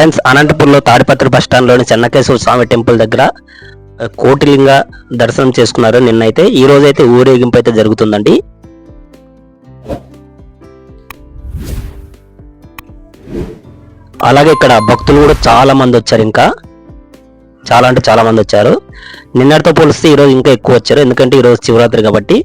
Friends అనంతపూర్లో Tadipatri bus Chennakeshwara స్వామి temple దగ్గర కోటిలింగ దర్శనం చేసుకున్నారు నిన్నైతే. ఈ రోజైతే అయితే ఊరేగింపు అయితే జరుగుతుందండి. అలాగే ఇక్కడ భక్తులు కూడా చాలా మంది వచ్చారు ఇంకా. చాలా అంటే చాలా మంది వచ్చారు. నిన్నటితో పోలిస్తే ఈరోజు ఇంకా ఎక్కువ వచ్చారు. ఎందుకంటే ఈరోజు శివరాత్రి కాబట్టి.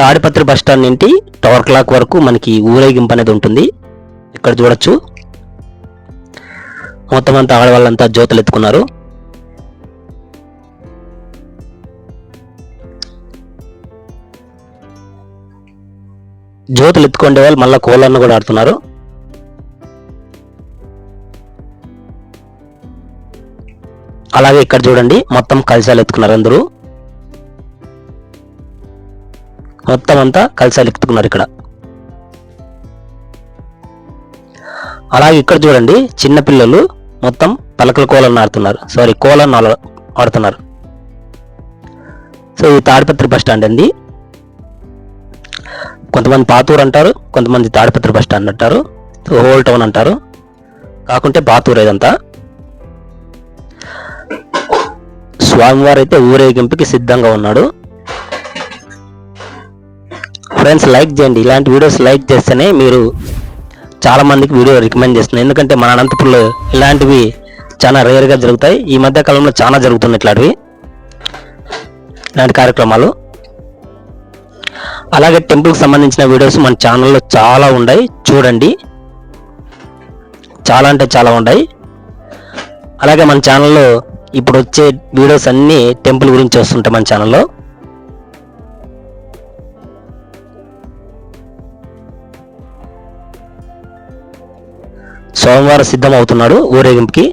తాడిపత్రి బస్ స్టాండ్ నుండి టవర్ క్లాక్ వరకు మనకి ఊరేగింపు అనేది ఉంటుంది. ఇక్కడ చూడొచ్చు. మొత్తం అంతా ఆడవాళ్ళంతా జ్యోతులు ఎత్తుకున్నారు. జ్యోతులు ఎత్తుకునే వాళ్ళు మళ్ళీ కోళ్ళను కూడా ఆడుతున్నారు. అలాగే ఇక్కడ చూడండి మొత్తం కలిశాలు ఎత్తుకున్నారు అందరూ. మొత్తం అంతా కలశాలు ఎత్తుకున్నారు ఇక్కడ. అలాగే ఇక్కడ చూడండి చిన్న పిల్లలు మొత్తం పలకల కోలను ఆడుతున్నారు సారీ కోలను ఆడుతున్నారు. సో ఇది తాడిపత్రి బస్ స్టాండ్ అండి. కొంతమంది పాతూరు అంటారు కొంతమంది తాడిపత్రి బస్ స్టాండ్ అంటారు హోల్ టౌన్ అంటారు. కాకుంటే పాతూరు ఇదంతా. స్వామివారు అయితే ఊరేగింపుకి సిద్ధంగా ఉన్నాడు. ఫ్రెండ్స్ లైక్ చేయండి. ఇలాంటి వీడియోస్ లైక్ చేస్తేనే మీరు చాలా మందికి వీడియో రికమెండ్ చేస్తున్నాను ఎందుకంటే మన అనంతపురంలో ఇలాంటివి చాలా రేర్గా జరుగుతాయి. ఈ మధ్య కాలంలో చాలా జరుగుతున్నాయి ఇట్లాంటివి. ఇలాంటి కార్యక్రమాలు. అలాగే టెంపుల్కి సంబంధించిన వీడియోస్ మన ఛానల్లో చాలా ఉన్నాయి. చూడండి. చాలా అంటే చాలా ఉన్నాయి. అలాగే మన ఛానల్లో ఇప్పుడు వచ్చే వీడియోస్ అన్నీ టెంపుల్ గురించి వస్తుంటాయి మన ఛానల్లో సోమవారం సిద్ధం అవుతున్నాడు ఊరేగింపుకి.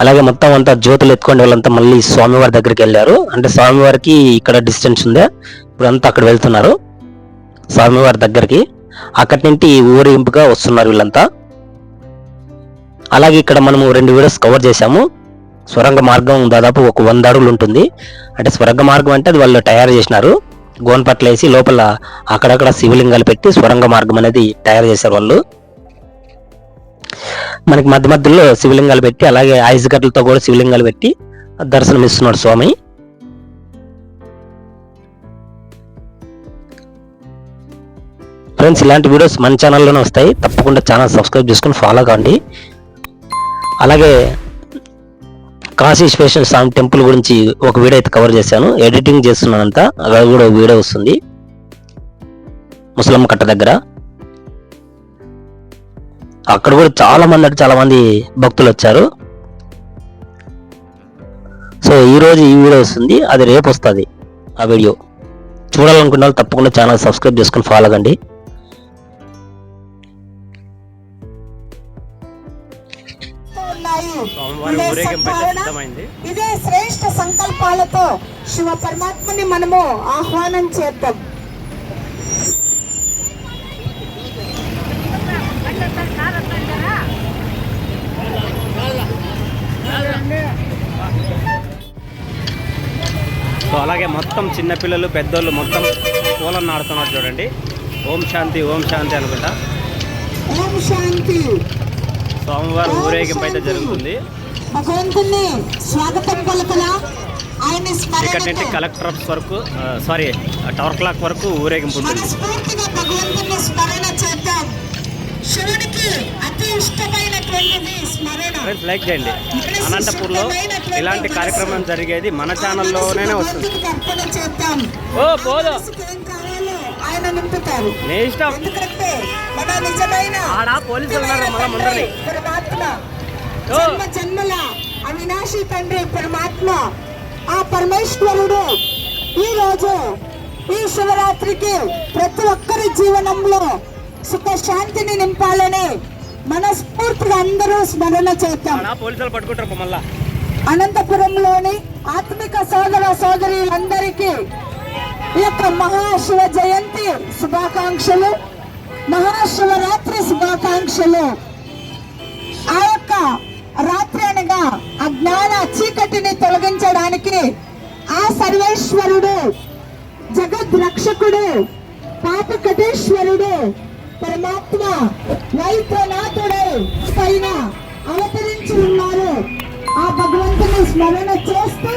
అలాగే మొత్తం అంతా జ్యోతులు ఎత్తుకొని వాళ్ళంతా మళ్ళీ స్వామివారి దగ్గరికి వెళ్ళారు. అంటే స్వామివారికి ఇక్కడ డిస్టెన్స్ ఉందే. ఇప్పుడు అంతా అక్కడ వెళ్తున్నారు స్వామివారి దగ్గరికి. అక్కడి నుండి ఊరేగింపుగా వస్తున్నారు వీళ్ళంతా. అలాగే ఇక్కడ మనము రెండు వీడియోస్ కవర్ చేశాము. స్వరంగ మార్గం దాదాపు ఒక వంద అడుగులు ఉంటుంది. అంటే స్వరంగ మార్గం అంటే అది వాళ్ళు తయారు చేసినారు. గోన్పట్ల వేసి లోపల అక్కడక్కడ శివలింగాలు పెట్టి స్వరంగ మార్గం అనేది తయారు చేశారు వాళ్ళు. మనకి మధ్య మధ్యలో శివలింగాలు పెట్టి అలాగే ఐస్ గడ్డలతో కూడా శివలింగాలు పెట్టి దర్శనం ఇస్తున్నాడు స్వామి. ఫ్రెండ్స్ ఇలాంటి వీడియోస్ మన ఛానల్లోనే వస్తాయి. తప్పకుండా ఛానల్ సబ్స్క్రైబ్ చేసుకుని ఫాలో కావండి అలాగే కాశీ స్పెషల్ స్వామి టెంపుల్ గురించి ఒక వీడియో అయితే కవర్ చేశాను. ఎడిటింగ్ చేస్తున్నానంతా. అది కూడా ఒక వీడియో వస్తుంది. ముసలమ్మ కట్ట దగ్గర. అక్కడ కూడా చాలా మంది అంటే చాలా మంది భక్తులు వచ్చారు. సో ఈ రోజు ఈ వీడియో వస్తుంది. అది రేపు వస్తుంది ఆ వీడియో. చూడాలనుకున్న వాళ్ళు తప్పకుండా ఛానల్ సబ్స్క్రైబ్ చేసుకుని ఫాలో కండి. ఇదే శ్రేష్ఠ సంకల్పాలతో శివ పరమాత్మని మనము ఆహ్వానం చేద్దాం. సో అలాగే మొత్తం చిన్నపిల్లలు పెద్దోళ్ళు మొత్తం పూలను ఆడుతున్నారు చూడండి. ఓం శాంతి ఓం శాంతి అనుకుంటా. ఓం శాంతి. సోమవారం ఊరేగింపు అయితే జరుగుతుంది. భగవంతుని స్వాగతం పలకలా ఆయన ఇక్కడ నుండి స్మరణతో కలెక్టర్ వరకు సారీ టవర్ క్లాక్ వరకు ఊరేగింపు ఫ్రెండ్స్ లైక్ చేయండి. అనంతపూర్లో ఇలాంటి కార్యక్రమం జరిగేది మన ఛానల్లోనే వస్తుంది. ఓ పోదు. ఆయన నింపుతారు. ఇష్టం. ఎందుకంటే మన నిజమైన ఆడ పోలీసులు ఉన్నారు పరమాత్మ ఓ. జన్మ జన్మల అవినాశి తండ్రి పరమాత్మ ఆ పరమేశ్వరుడు ఈ రోజు ఈ శివరాత్రికి ప్రతి ఒక్కరి జీవనంలో సుఖ శాంతిని నింపాలని మనస్ఫూర్తిగా అందరూ స్మరణ చేద్దాం. అనంతపురంలోని ఆత్మిక సోదర సోదరులందరికీ ఈ యొక్క మహాశివ జయంతి శుభాకాంక్షలు మహాశివరాత్రి శుభాకాంక్షలు. ఆ యొక్క అజ్ఞాన ఆ సర్వేశ్వరుడు రక్షకుడు పాప కటేశ్వరుడు పరమాత్మ వైద్యనాథుడై పైన అవతరించి ఉన్నారు. ఆ భగవంతుని స్మరణ చేస్తూ